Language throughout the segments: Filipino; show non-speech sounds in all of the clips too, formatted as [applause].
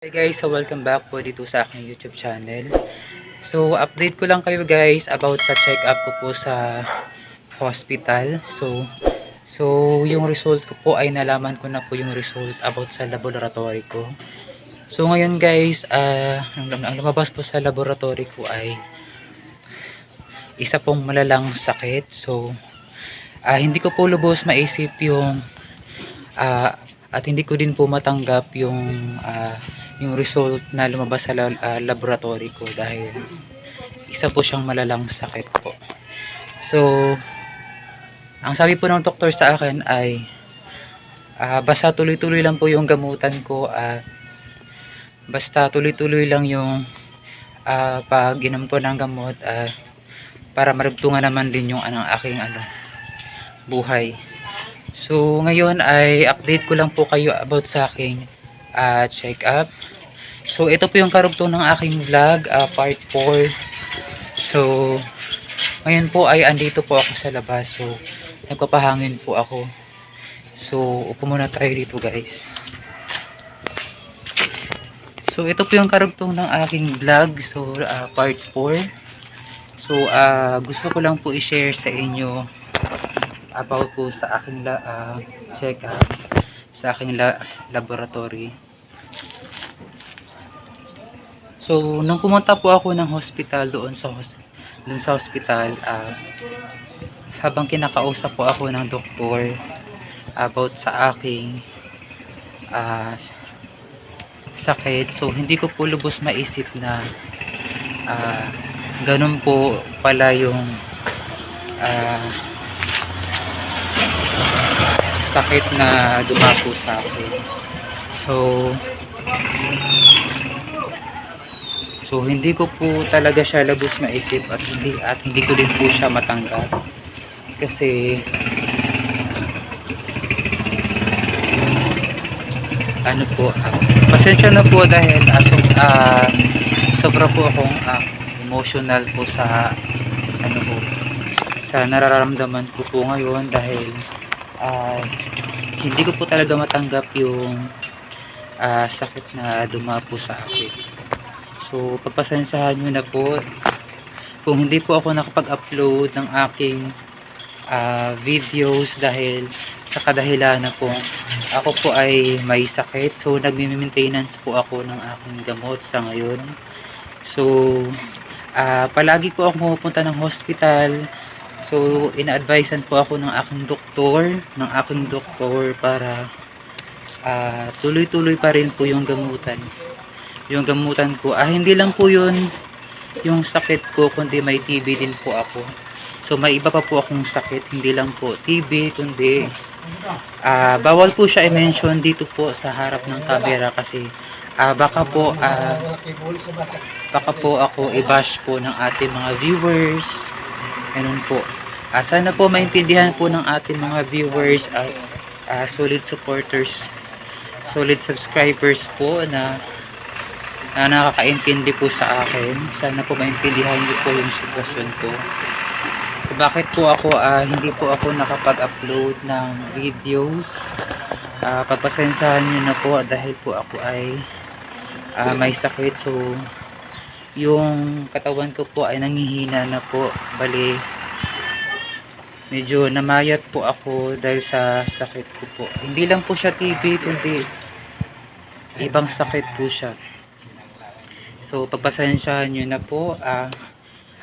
Hey guys, so welcome back po dito sa aking YouTube channel. So, update ko lang kayo guys about sa check-up ko po sa hospital. So, so yung result ko po ay nalaman ko na po yung result about sa laboratory ko. So, ngayon guys, ah ang, ang lumabas po sa laboratory ko ay isa pong malalang sakit. So, ah hindi ko po lubos maisip yung ah, at hindi ko din po matanggap yung ah, yung result na lumabas sa ah, laboratory ko dahil isa po siyang malalang sakit po. So, ang sabi po ng doktor sa akin ay ah, basta tuloy-tuloy lang po yung gamutan ko at basta tuloy-tuloy lang yung ah, pag-inom ko ng gamot ah, para marugtungan naman din yung anong aking ano buhay. So, ngayon ay update ko lang po kayo about sa aking ah, check-up. So, ito po yung karugtong ng aking vlog, ah, part 4. So, ngayon po ay andito po ako sa labas. So, nagpapahangin po ako. So, upo muna tayo dito guys. So, ito po yung karugtong ng aking vlog. So, ah, part 4. So, ah, gusto ko lang po i-share sa inyo about po sa aking ah, check-up sa aking la, laboratory. So, nung pumunta po ako ng hospital doon sa doon sa hospital, ah, habang kinakausap po ako ng doktor about sa aking ah, sakit, so hindi ko po lubos maisip na ah, ganun po pala yung ah, sakit na dumapo sa akin. So, So hindi ko po talaga siya labos maisip at hindi at hindi ko din po siya matanggap. Kasi ano po, ah, pasensya na po dahil ah, so- ah, sobra po akong ah, emotional po sa ano po sa nararamdaman ko po ngayon dahil ah, hindi ko po talaga matanggap yung ah, sakit na dumapo sa akin. So, pagpasensyahan nyo na po kung hindi po ako nakapag-upload ng aking ah, videos dahil sa kadahilan na po ako po ay may sakit. So, nagmi-maintenance po ako ng aking gamot sa ngayon. So, ah, palagi po ako pupunta ng hospital. So, ina-advisean po ako ng aking doktor, ng aking doktor para ah, tuloy-tuloy pa rin po yung gamutan yung gamutan ko. Ah, hindi lang po yun yung sakit ko, kundi may TB din po ako. So, may iba pa po akong sakit, hindi lang po TB, kundi ah bawal po siya i-mention dito po sa harap ng camera kasi ah baka po ah, baka po ako i-bash po ng ating mga viewers. Ganun po. Ah, sana po maintindihan po ng ating mga viewers at ah, solid supporters, solid subscribers po na na nakakaintindi po sa akin. Sana po maintindihan niyo po yung sitwasyon ko. Bakit po ako ah, hindi po ako nakapag-upload ng videos. Ah, pagpasensyahan niyo na po dahil po ako ay ah, may sakit. So, yung katawan ko po ay nangihina na po. Bali, medyo namayat po ako dahil sa sakit ko po. Hindi lang po siya TB, kundi ibang sakit po siya. So, pagpasensyahan nyo na po. Ah,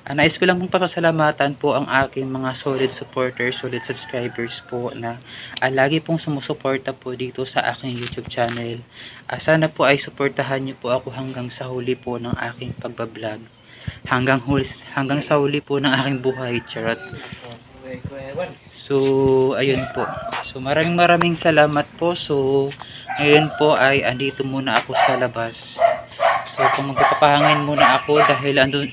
ah, nais ko lang pong papasalamatan po ang aking mga solid supporters, solid subscribers po na ah, lagi pong sumusuporta po dito sa aking YouTube channel. Ah, sana po ay suportahan nyo po ako hanggang sa huli po ng aking pagbablog. Hanggang, huli, hanggang sa huli po ng aking buhay, charot. So, ayun po. So, maraming maraming salamat po. So, ngayon po ay andito muna ako sa labas. So, kung magpapahangin muna ako dahil andun,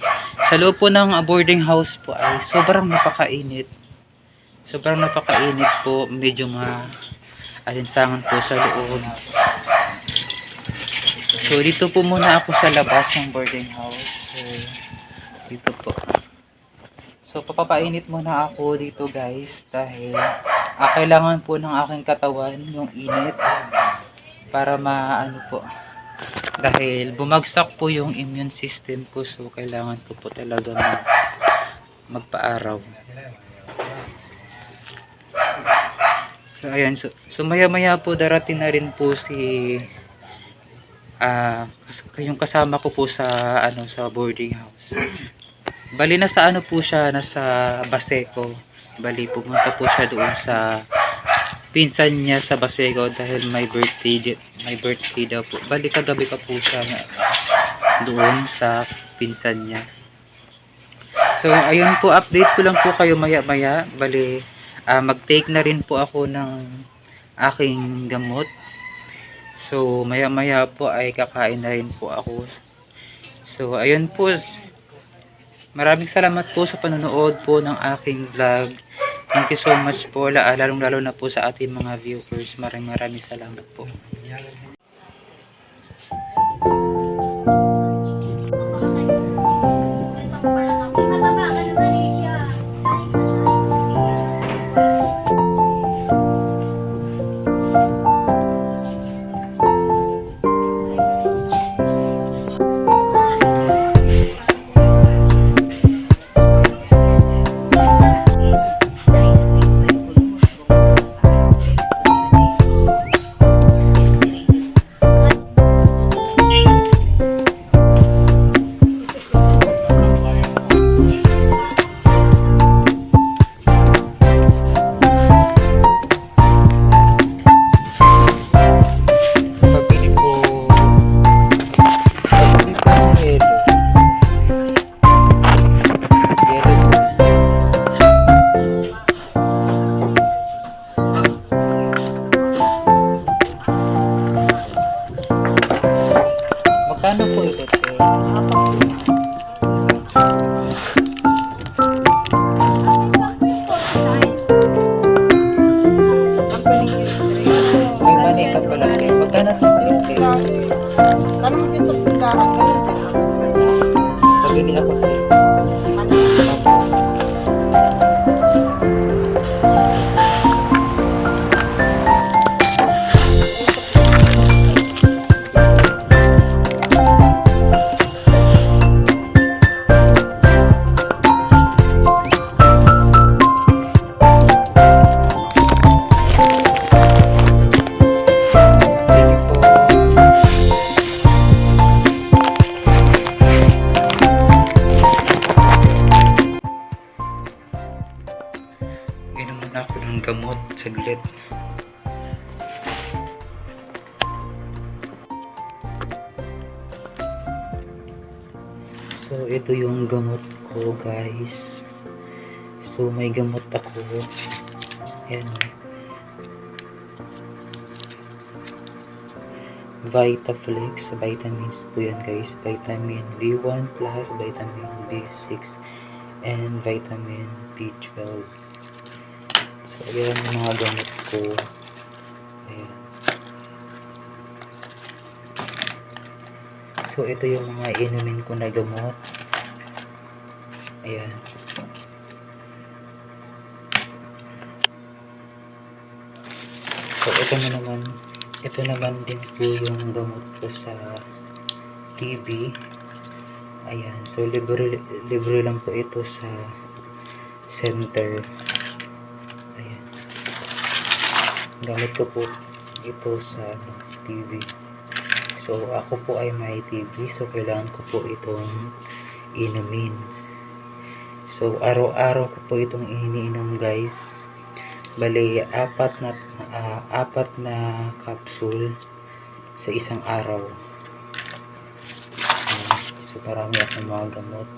sa loob po ng boarding house po ay sobrang napakainit. Sobrang napakainit po. Medyo ma alinsangan po sa loob. So, dito po muna ako sa labas ng boarding house. So, dito po. So, papapainit muna ako dito guys dahil ah, kailangan po ng aking katawan yung init para maano po Dahil bumagsak po yung immune system ko so kailangan ko po talaga mag, magpa-araw. So ayan, so, so maya-maya po darating na rin po si kas- yung kasama ko po sa ano sa boarding house. Bali na sa ano po siya, nasa Baseco. Bali pumunta po siya doon sa pinsan niya sa Baseco dahil may birthday may birthday daw po. Bali kagabi pa po siya na doon sa pinsan niya. So ayun po update ko lang po kayo maya-maya. Bali ah, mag-take na rin po ako ng aking gamot. So maya-maya po ay kakain na rin po ako. So ayun po. Maraming salamat po sa panonood po ng aking vlog. Thank you so much po, la- lalong lalo na po sa ating mga viewers. Maraming maraming salamat po. Vitaflex, vitamins po yan guys. Vitamin B1 plus, vitamin B6, and vitamin B12. So, ayan mga gamot ko. Ayan. So, ito yung mga inumin ko na gamot. Ayan. So, ito na naman, ito naman din po yung gamot ko sa TB. Ayan. So, libre, libre lang po ito sa center. Ayan. Gamit ko po ito sa TV. So, ako po ay may TV. So, kailangan ko po itong inumin. So, araw-araw ko po itong iniinom guys. Bali, apat na ah, apat na capsule sa isang araw. Ayan. So, marami akong mga gamot.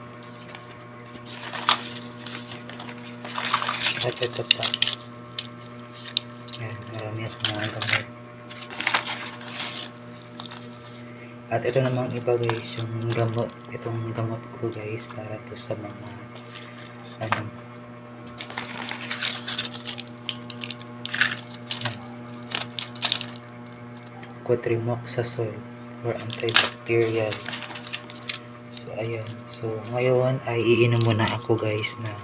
At ito pa. Ayan, marami akong mga gamot. At ito namang iba guys, yung gamot, itong gamot ko guys, para to sa mga, ano, quatrimoxazole or antibacterial. So, ayan. So, ngayon ay iinom muna ako guys ng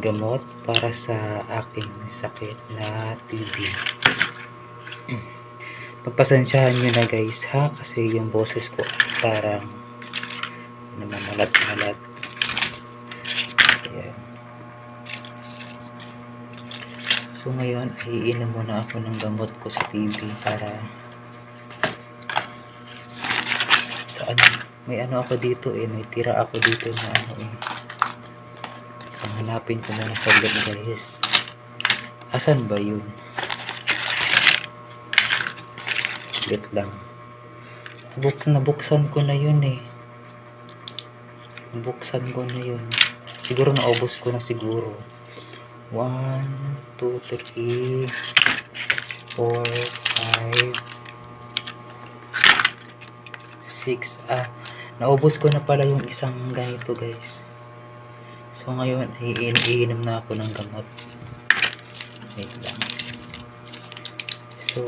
gamot para sa aking sakit na TB. pagpasensyahan nyo na guys ha kasi yung boses ko parang namamalat-malat so ngayon iinom muna ako ng gamot ko sa TV para sa ano may ano ako dito eh may tira ako dito na ano eh hanapin ko muna saglit guys asan ba yun Wait lang. Buk nabuksan ko na yun eh. Nabuksan ko na yun. Siguro naubos ko na siguro. 1, 2, 3, 4, 5, 6. Ah, naubos ko na pala yung isang ganito guys. So ngayon, iin iinom na ako ng gamot. Wait lang. So,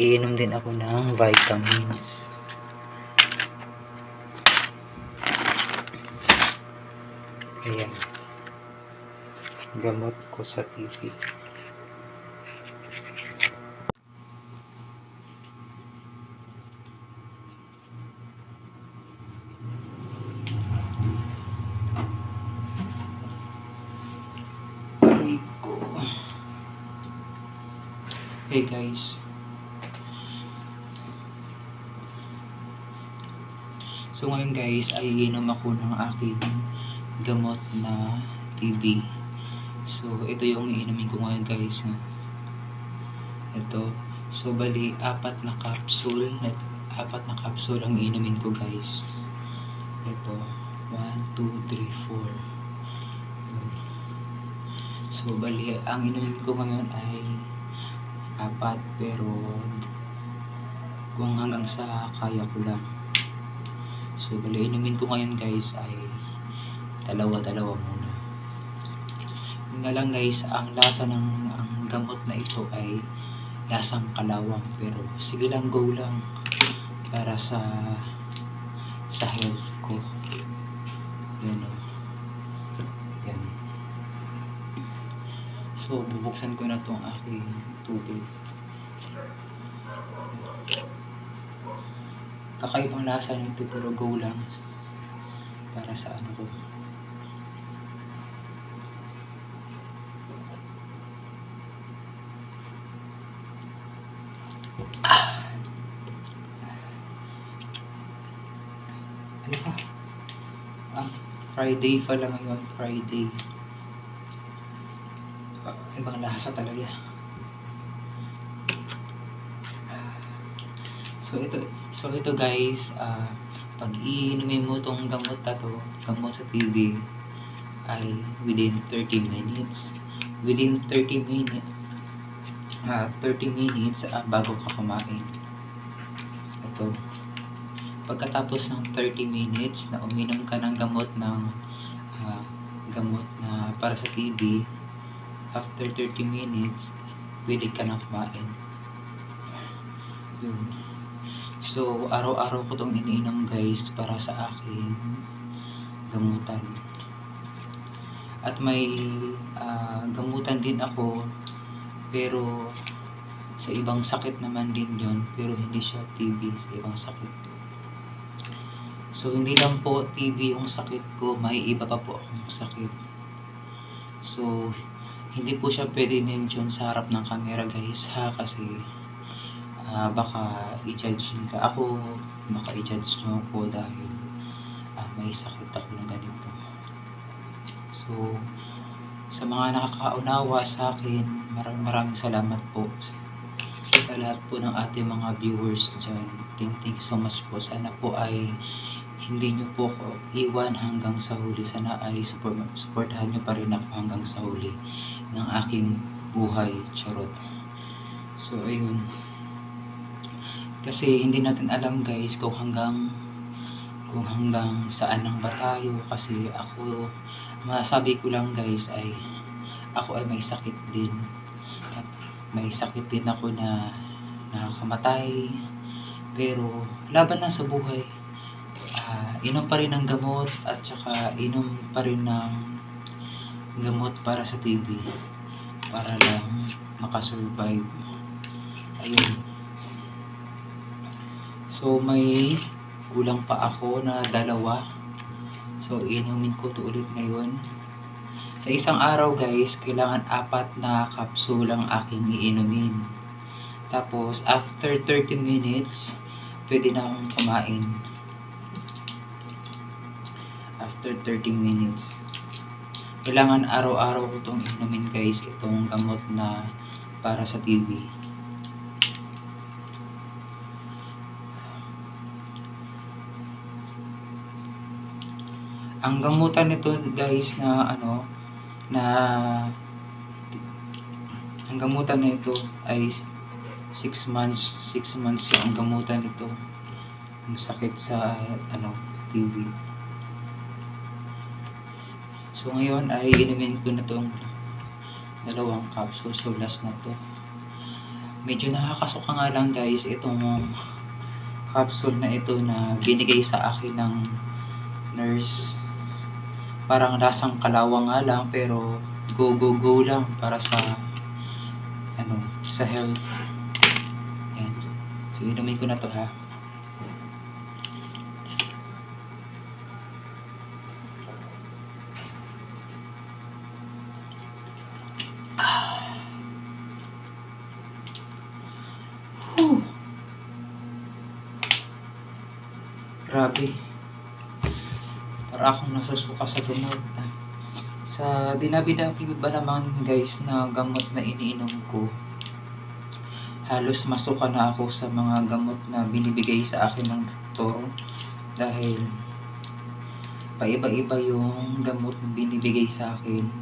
iinom din ako ng vitamins. Ayan. Gamot ko sa TV. Hey guys. So ngayon guys, ay iinom ako ng aking gamot na TB. So ito yung iinumin ko ngayon guys. Ito. So bali, apat na capsule. Apat na capsule ang iinumin ko guys. Ito. 1, 2, 3, 4. So bali, ang inumin ko ngayon ay apat pero kung hanggang sa kaya ko lang. So, bali, inumin ko ngayon guys ay dalawa-dalawa muna. Yun nga lang guys, ang lasa ng ang gamot na ito ay lasang kalawang. Pero, sige lang, go lang. Para sa sa health ko. Yan o. Yan. So, bubuksan ko na tong aking tubig. kakaibang lasa nito pero go lang para sa ano ko ah. ano pa ah, Friday pala ngayon Friday ah, ibang lasa talaga So ito, so ito guys, ah pag iinumin mo tong gamot na to, gamot sa TV, ay within 30 minutes. Within 30 minutes, ah 30 minutes ah, bago ka kumain. Ito. Pagkatapos ng 30 minutes na uminom ka ng gamot ng ah, gamot na para sa TV, after 30 minutes, pwede ka na kumain. Yun. So, araw-araw ko itong iniinom guys para sa akin gamutan. At may ah, gamutan din ako pero sa ibang sakit naman din yon pero hindi siya TB sa ibang sakit. So, hindi lang po TB yung sakit ko, may iba pa po akong sakit. So, hindi po siya pwede mention sa harap ng camera guys ha kasi ah, baka i-judge ka ako, baka i-judge nyo ako dahil ah, may sakit ako ng ganito. So, sa mga nakakaunawa sa akin, maraming maraming salamat po sa lahat po ng ating mga viewers dyan. Thank, thank you so much po. Sana po ay hindi nyo po ako iwan hanggang sa huli. Sana ay support, supportahan nyo pa rin ako hanggang sa huli ng aking buhay. Charot. So, ayun. Kasi hindi natin alam guys kung hanggang kung hanggang saan lang ba tayo kasi ako masabi ko lang guys ay ako ay may sakit din at may sakit din ako na nakakamatay pero laban na sa buhay inom pa rin ng gamot at saka inom pa rin ng gamot para sa TB para lang makasurvive Ayun. So, may kulang pa ako na dalawa. So, inumin ko to ulit ngayon. Sa isang araw guys, kailangan apat na capsule ang aking iinumin. Tapos, after 30 minutes, pwede na akong kumain. After 30 minutes. Kailangan araw-araw ko itong inumin guys, itong gamot na para sa TV. Ang gamutan nito guys na ano na ang gamutan nito ay 6 months 6 months yung gamutan nito yung sakit sa ano TV so ngayon ay inumin ko na tong dalawang capsule so last na to. Medyo nakakasuka nga lang guys itong capsule na ito na binigay sa akin ng nurse. Parang lasang kalawang nga lang pero go go go lang para sa ano sa health. Yan so inumin ko na to ha Ah. Whew. Grabe. Para akong nasusuka sa gamot. Sa dinabi-dabi ba naman guys na gamot na iniinom ko, halos masuka na ako sa mga gamot na binibigay sa akin ng doktor dahil paiba-iba yung gamot na binibigay sa akin.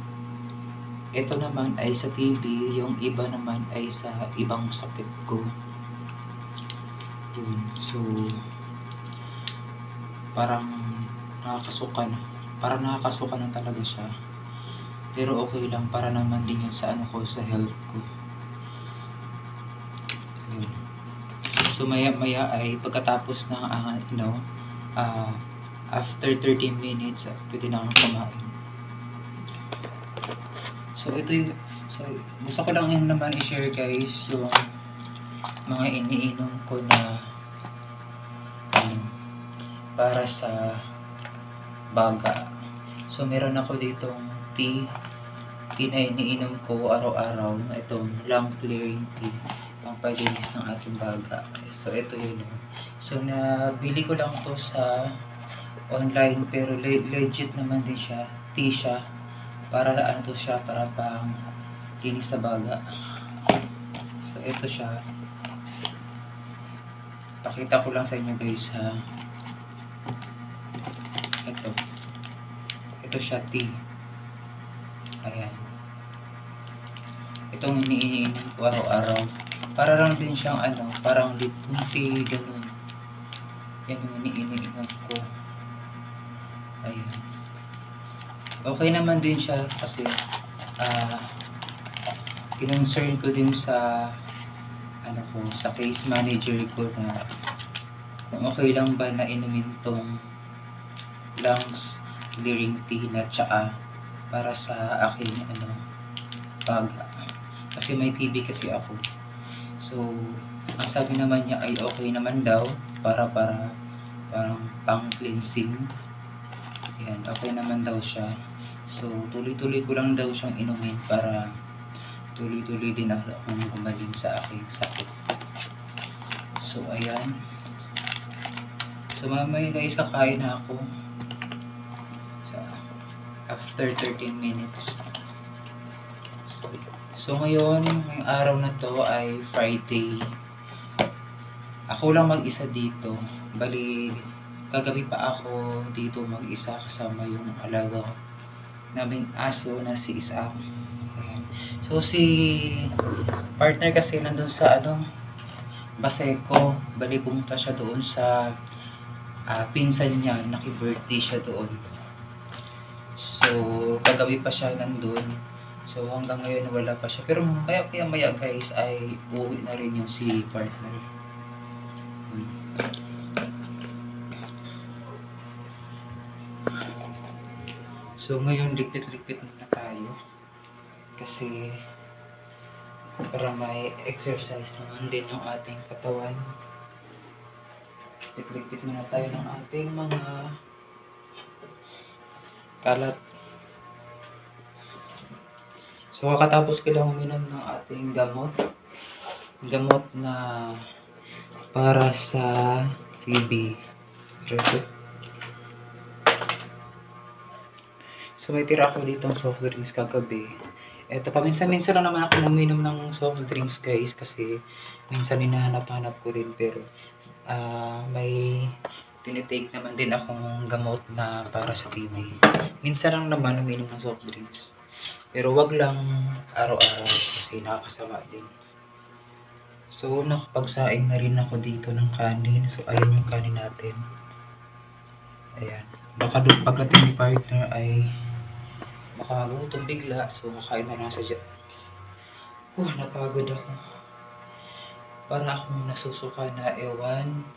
Ito naman ay sa TB, yung iba naman ay sa ibang sakit ko. Yun. So, parang nakakasuka na. Parang nakakasuka na talaga siya. Pero okay lang para naman din yun sa ano ko, sa health ko. So maya maya ay pagkatapos ng uh, you know, ah, after 30 minutes, ah, pwede na akong kumain. So ito yung, so gusto ko lang yun naman i-share guys yung mga iniinom ko na para sa baga. So, meron ako ditong tea. Tea na iniinom ko araw-araw itong long clearing tea. Pang palinis ng ating baga. So, ito yun. So, nabili ko lang to sa online pero le- legit naman din siya. Tea siya. Para ano to siya, para pang linis sa baga. So, ito siya. Pakita ko lang sa inyo guys ha. Ito. Ito siya tea. Ayan. Itong iniinom ko araw-araw. Para lang din siyang ano, parang litong tea, ganun. Yan yung iniinom ko. Ayan. Okay naman din siya kasi ah kinonsern ko din sa ano ko, sa case manager ko na kung okay lang ba na inumin tong lungs clearing tea na tsaka para sa aking ano baga kasi may TB kasi ako. So ang sabi naman niya ay okay naman daw para para parang pang cleansing. Yan okay naman daw siya. So tuloy-tuloy ko lang daw siyang inumin para tuloy-tuloy din ako akong gumaling sa aking sakit. So ayan. So mamaya guys kakain na ako after 13 minutes. So, ngayon, ngayong araw na to ay Friday. Ako lang mag-isa dito. Bali, kagabi pa ako dito mag-isa kasama yung alaga naming aso na si Isaac. So si partner kasi nandun sa ano Baseco. Bali pumunta siya doon sa ah, pinsan niya, naki-birthday siya doon. So, kagabi pa siya nandun. So, hanggang ngayon wala pa siya. Pero kaya kaya maya guys ay uuwi na rin yung si partner. So, ngayon ligpit-ligpit muna tayo. Kasi para may exercise naman din yung ating katawan. Ligpit muna tayo ng ating mga kalat. So, kakatapos ko lang uminom ng ating gamot. Gamot na para sa TB. So, may tira ako dito ng soft drinks kagabi. Eto, paminsan-minsan lang naman ako uminom ng soft drinks, guys, kasi minsan hinahanap-hanap ko rin, pero ah may tinitake naman din akong gamot na para sa TB. Minsan lang naman uminom ng soft drinks. Pero wag lang araw-araw kasi nakakasama din. So, nakapagsaing na rin ako dito ng kanin. So, ayan yung kanin natin. Ayan. Baka doon pagdating ni partner ay makagutom bigla. So, makain na lang sa dyan. Uh, napagod ako. Para akong nasusuka na ewan.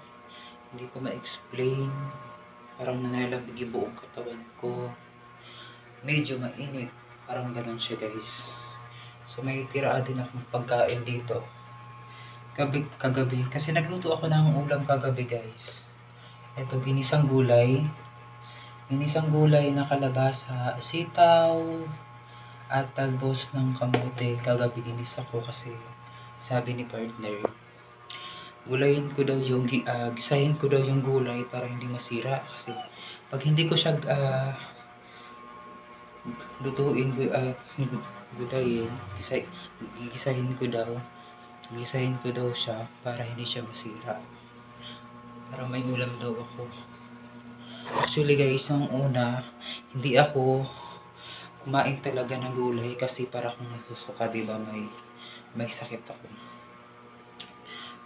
Hindi ko ma-explain. Parang nanalambig yung buong katawan ko. Medyo mainit. Parang ganun siya guys. So, may tiraan din akong pagkain dito. Gabi, kagabi. Kasi nagluto ako ng ulam kagabi guys. Ito, ginisang gulay. Ginisang gulay na kalabasa, sitaw, at talbos ng kamote. Kagabi ginisa ko kasi sabi ni partner, gulayin ko daw yung, ah, gisahin ko daw yung gulay para hindi masira. Kasi pag hindi ko siya ah, lutuin ko, ah, gulayin, gisay, gigisahin ko daw, gisahin ko daw siya para hindi siya masira. Para may ulam daw ako. Actually guys, nung una, hindi ako kumain talaga ng gulay kasi para kung nasusuka, di ba, may, may sakit ako.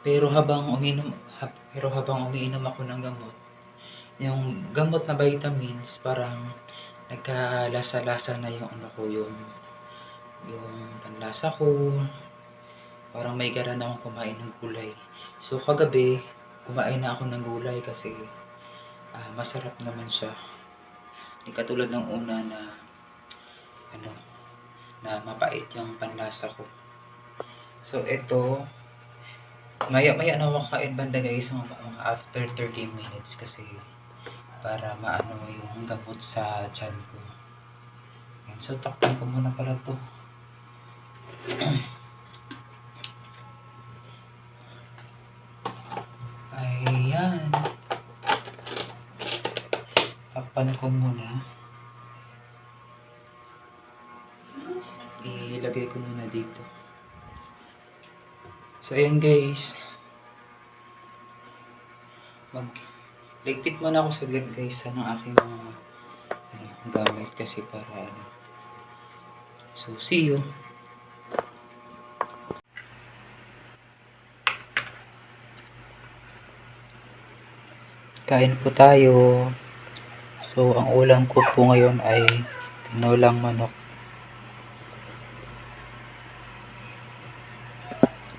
Pero habang uminom, hab, pero habang umiinom ako ng gamot, yung gamot na vitamins, parang nagkalasa-lasa na yung ano ko, yung yung panlasa ko, parang may gara na akong kumain ng gulay. So kagabi, kumain na ako ng gulay kasi ah, masarap naman siya. Hindi katulad ng una na ano na mapait yung panlasa ko. So ito maya maya na ako kain banda guys mga, mga after 30 minutes kasi para maano yung gamot sa tiyan ko. Yan. So takpan ko muna pala to. [clears throat] Ayan. Takpan ko muna. Ilagay ko muna dito. So, ayan guys. Mag ligpit muna ako saglit guys sa ng aking mga ano, gamit kasi para ano. So, see you. Kain po tayo. So, ang ulam ko po ngayon ay tinolang manok.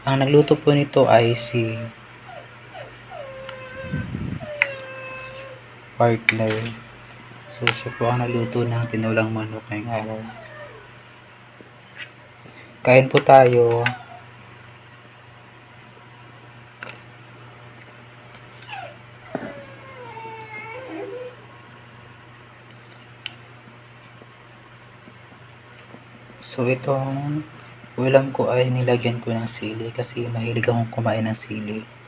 Ang nagluto po nito ay si partner. So, siya po ang nagluto ng tinolang manok ngayong araw. Kain po tayo. So, itong ulam ko ay nilagyan ko ng sili kasi mahilig akong kumain ng sili.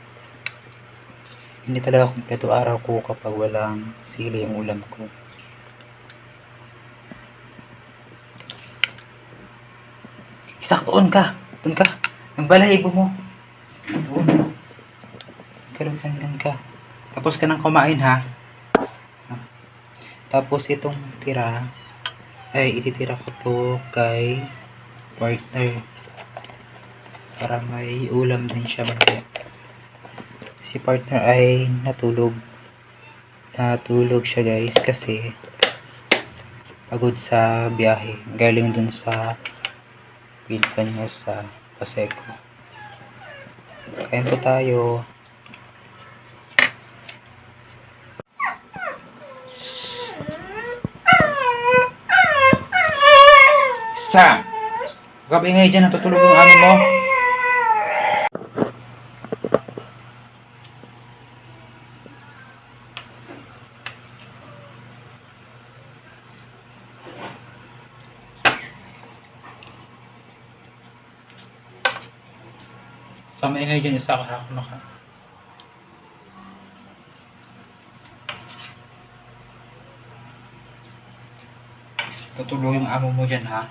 Hindi talaga kumpleto araw ko kapag walang sili yung ulam ko. Isak, doon ka! Doon ka! Yung balahibo mo! Doon. Doon ka, doon ka. Tapos ka nang kumain ha. Tapos itong tira, ay ititira ko to kay partner para may ulam din siya mamaya si partner ay natulog natulog siya guys kasi pagod sa biyahe galing dun sa pinsan niya sa Paseco kain po tayo Sam! Kakabingay dyan, natutulog yung amo mo. Sa maingay dyan, isa ka ako naka. Tutulog yung amo mo dyan, ha?